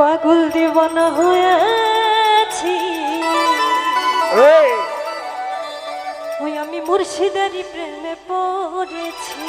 পাগল দিবানা হয়েছি। ওই আমি মুর্শিদারি প্রেমে পড়েছি।